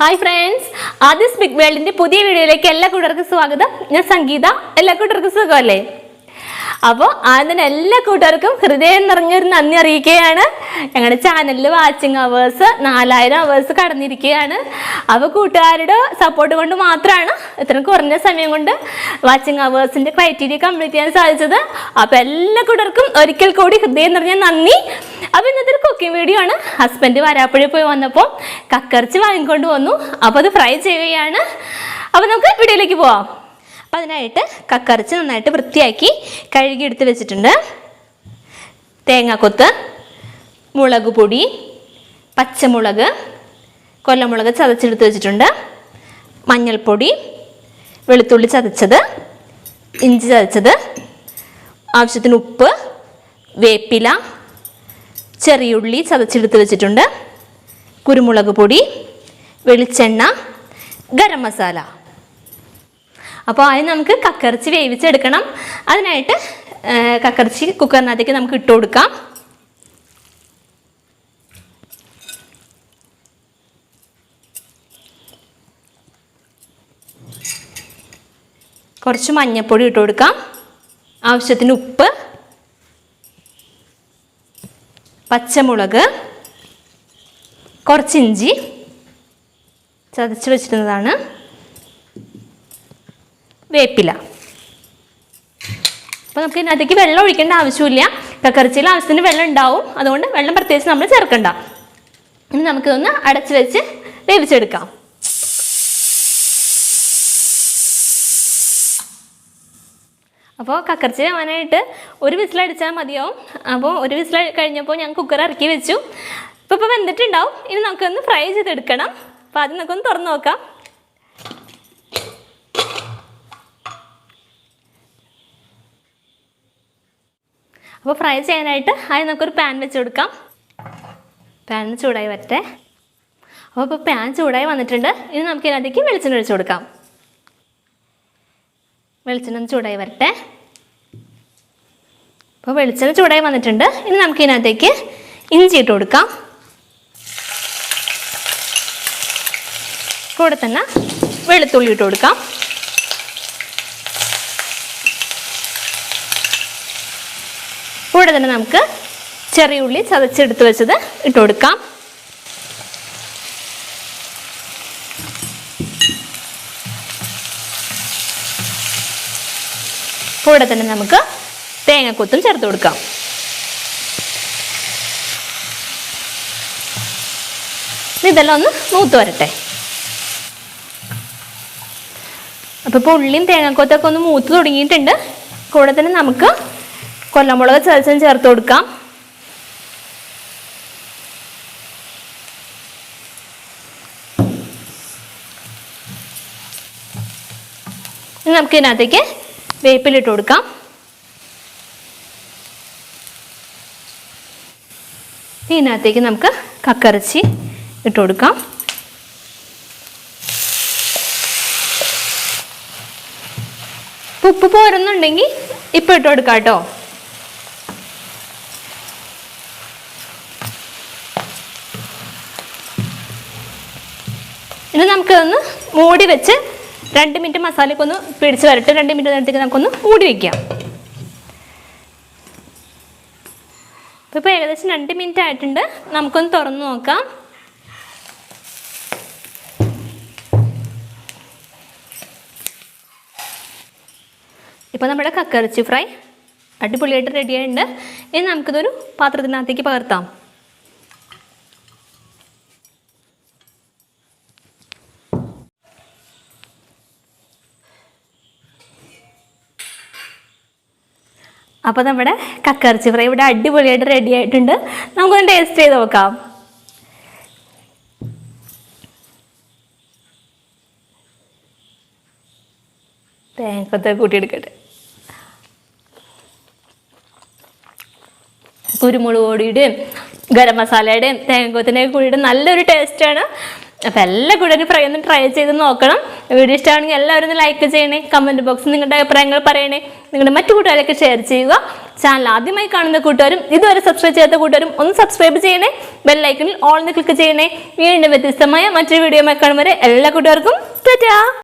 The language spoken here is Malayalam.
ഹായ് ഫ്രണ്ട്സ് ആദ്യസ് ബിഗ് വേൾഡിന്റെ പുതിയ വീഡിയോയിലേക്ക് എല്ലാ കൂട്ടർക്കും സ്വാഗതം. ഞാൻ സംഗീത. എല്ലാ കൂട്ടർക്കും സുഖമല്ലേ? അപ്പോൾ ആദ്യം എല്ലാ കൂട്ടുകാർക്കും ഹൃദയം നിറഞ്ഞൊരു നന്ദി അറിയിക്കുകയാണ്. ഞങ്ങളുടെ ചാനലിൽ വാച്ചിങ് അവേഴ്സ് നാലായിരം അവേഴ്സ് കടന്നിരിക്കുകയാണ്. അപ്പോൾ കൂട്ടുകാരുടെ സപ്പോർട്ട് കൊണ്ട് മാത്രമാണ് ഇത്രയും കുറഞ്ഞ സമയം കൊണ്ട് വാച്ചിങ് അവേഴ്സിന്റെ ക്രൈറ്റീരിയ കംപ്ലീറ്റ് ചെയ്യാൻ സാധിച്ചത്. അപ്പോൾ എല്ലാ കൂട്ടർക്കും ഒരിക്കൽ കൂടി ഹൃദയം നിറഞ്ഞ നന്ദി. അപ്പോൾ ഇന്നത്തെ ഒരു കുക്കിംഗ് വീഡിയോ ആണ്. ഹസ്ബൻഡ് വരാപ്പുഴ പോയി വന്നപ്പോൾ കക്കറിച്ച് വാങ്ങിക്കൊണ്ട് വന്നു. അപ്പോൾ അത് ഫ്രൈ ചെയ്യുകയാണ്. അപ്പോൾ നമുക്ക് വീഡിയോയിലേക്ക് പോവാം. അപ്പം അതിനായിട്ട് കക്കറിച്ച് നന്നായിട്ട് വൃത്തിയാക്കി കഴുകിയെടുത്ത് വെച്ചിട്ടുണ്ട്. തേങ്ങാക്കൊത്ത് മുളക് പൊടി പച്ചമുളക് കൊല്ലമുളക് ചതച്ചെടുത്ത് വെച്ചിട്ടുണ്ട്. മഞ്ഞൾപ്പൊടി വെളുത്തുള്ളി ചതച്ചത് ഇഞ്ചി ചതച്ചത് ആവശ്യത്തിന് ഉപ്പ് വേപ്പില ചെറിയുള്ളി ചതച്ചെടുത്ത് വെച്ചിട്ടുണ്ട്. കുരുമുളക് പൊടി വെളിച്ചെണ്ണ ഗരം മസാല. അപ്പോൾ അതിന് നമുക്ക് കക്കറിച്ചി വേവിച്ചെടുക്കണം. അതിനായിട്ട് കക്കറിച്ചി കുക്കറിനകത്തേക്ക് നമുക്ക് ഇട്ട് കൊടുക്കാം. കുറച്ച് മഞ്ഞൾപ്പൊടി ഇട്ട് കൊടുക്കാം. ആവശ്യത്തിന് ഉപ്പ്. പച്ചമുളക്. കുറച്ച് ഇഞ്ചി. ചതച്ച് വെച്ചിരുന്നതാണ്. വേപ്പില. അപ്പോൾ നമുക്ക് ഇതിനകത്തേക്ക് വെള്ളം ഒഴിക്കേണ്ട ആവശ്യമില്ല. കക്കറിച്ചിയിൽ ആവശ്യത്തിന് വെള്ളം ഉണ്ടാവും. അതുകൊണ്ട് വെള്ളം പ്രത്യേകിച്ച് നമ്മൾ ചേർക്കണ്ട. ഇനി നമുക്കിതൊന്ന് അടച്ച് വെച്ച് വേവിച്ചെടുക്കാം. അപ്പോൾ കക്കറിച്ചി വേവാനായിട്ട് ഒരു വിസിലടിച്ചാൽ മതിയാവും. അപ്പോൾ ഒരു വിസിൽ കഴിഞ്ഞപ്പോൾ ഞാൻ കുക്കർ ഇറക്കി വെച്ചു. ഇപ്പോൾ ഇപ്പോൾ വെന്തിട്ടുണ്ടാവും. ഇനി നമുക്കൊന്ന് ഫ്രൈ ചെയ്തെടുക്കണം. അപ്പോൾ ആദ്യം നമുക്കൊന്ന് തുറന്ന് നോക്കാം. അപ്പോൾ ഫ്രൈ ചെയ്യാനായിട്ട് ആദ്യം നമുക്കൊരു പാൻ വെച്ച് കൊടുക്കാം. പാൻ ചൂടായി വരട്ടെ. അപ്പോൾ ഇപ്പോൾ പാൻ ചൂടായി വന്നിട്ടുണ്ട്. ഇനി നമുക്ക് ഇതിനകത്തേക്ക് വെളിച്ചെണ്ണ ഒഴിച്ച് കൊടുക്കാം. വെളിച്ചെണ്ണ ചൂടായി വരട്ടെ. അപ്പോൾ വെളിച്ചെണ്ണ ചൂടായി വന്നിട്ടുണ്ട്. ഇനി നമുക്ക് ഇതിനകത്തേക്ക് ഇഞ്ചി ഇട്ട് കൊടുക്കാം. കൂടെ തന്നെ വെളുത്തുള്ളി ഇട്ട് കൊടുക്കാം. കൂടെ തന്നെ നമുക്ക് ചെറിയ ഉള്ളി ചതച്ചെടുത്ത് വെച്ചത് ഇട്ട് കൊടുക്കാം. കൂടെ തന്നെ നമുക്ക് തേങ്ങക്കൊത്തും ചേർത്ത് കൊടുക്കാം. ഇതെല്ലാം ഒന്ന് മൂത്ത് വരട്ടെ. അപ്പോൾ ഇപ്പോൾ ഉള്ളിയും തേങ്ങാക്കൊത്തൊക്കെ ഒന്ന് മൂത്ത് തുടങ്ങിയിട്ടുണ്ട്. കൂടെ തന്നെ നമുക്ക് കൊല്ലമുളക് ചതച്ചും ചേർത്ത് കൊടുക്കാം. ഇനി നമുക്ക് ഇതിനകത്തേക്ക് വേപ്പിലിട്ട് കൊടുക്കാം. ഇതിനകത്തേക്ക് നമുക്ക് കക്കറച്ചി ഇട്ട് കൊടുക്കാം. ഉപ്പ് പോരുന്നുണ്ടെങ്കിൽ ഇപ്പം ഇട്ട് കൊടുക്കാം കേട്ടോ ഇനി നമുക്കൊന്ന് മൂടി വെച്ച് രണ്ട് മിനിറ്റ് മസാലയ്ക്ക് ഒന്ന് പിടിച്ച് വരട്ടെ. രണ്ട് മിനിറ്റ് നേരത്തേക്ക് നമുക്കൊന്ന് മൂടി വെക്കാം. ഇപ്പോൾ ഏകദേശം രണ്ട് മിനിറ്റ് ആയിട്ടുണ്ട്. നമുക്കൊന്ന് തുറന്ന് നോക്കാം. ഇപ്പോൾ നമ്മുടെ കക്കറച്ചി ഫ്രൈ അടിപൊളിയായിട്ട് റെഡി ആയിട്ടുണ്ട്. ഇനി നമുക്കിതൊരു പാത്രത്തിനകത്തേക്ക് പകർത്താം. അപ്പോൾ നമ്മുടെ കക്കറിച്ചി ഫ്രൈ ഇവിടെ അടിപൊളിയായിട്ട് റെഡി ആയിട്ടുണ്ട്. നമുക്കൊന്ന് ടേസ്റ്റ് ചെയ്ത് നോക്കാം. തേങ്ങത്തെ കൂട്ടിയെടുക്കട്ടെ കുരുമുളക് പൊടിയുടെയും ഗരം മസാലയുടെയും തേങ്ങക്കൊത്തിന്റെയും കൂടിയിട്ട് നല്ലൊരു ടേസ്റ്റാണ് അപ്പോൾ എല്ലാ കൂടെ ഫ്രൈ ട്രൈ ചെയ്ത് നോക്കണം. വീഡിയോ ഇഷ്ടമാണെങ്കിൽ എല്ലാവരും ഒന്ന് ലൈക്ക് ചെയ്യണേ. കമന്റ് ബോക്സിൽ നിങ്ങളുടെ അഭിപ്രായങ്ങൾ പറയണേ. നിങ്ങളുടെ മറ്റു കൂട്ടുകാരൊക്കെ ഷെയർ ചെയ്യുക. ചാനൽ ആദ്യമായി കാണുന്ന കൂട്ടുകാരും ഇതുവരെ സബ്സ്ക്രൈബ് ചെയ്യാത്ത കൂട്ടുകാരും ഒന്ന് സബ്സ്ക്രൈബ് ചെയ്യണേ. ബെല്ലൈക്കണിൽ ഓൾ ക്ലിക്ക് ചെയ്യണേ. വീണ്ടും വ്യത്യസ്തമായ മറ്റൊരു വീഡിയോ കാണും വരെ എല്ലാ കൂട്ടുകാർക്കും ടാറ്റാ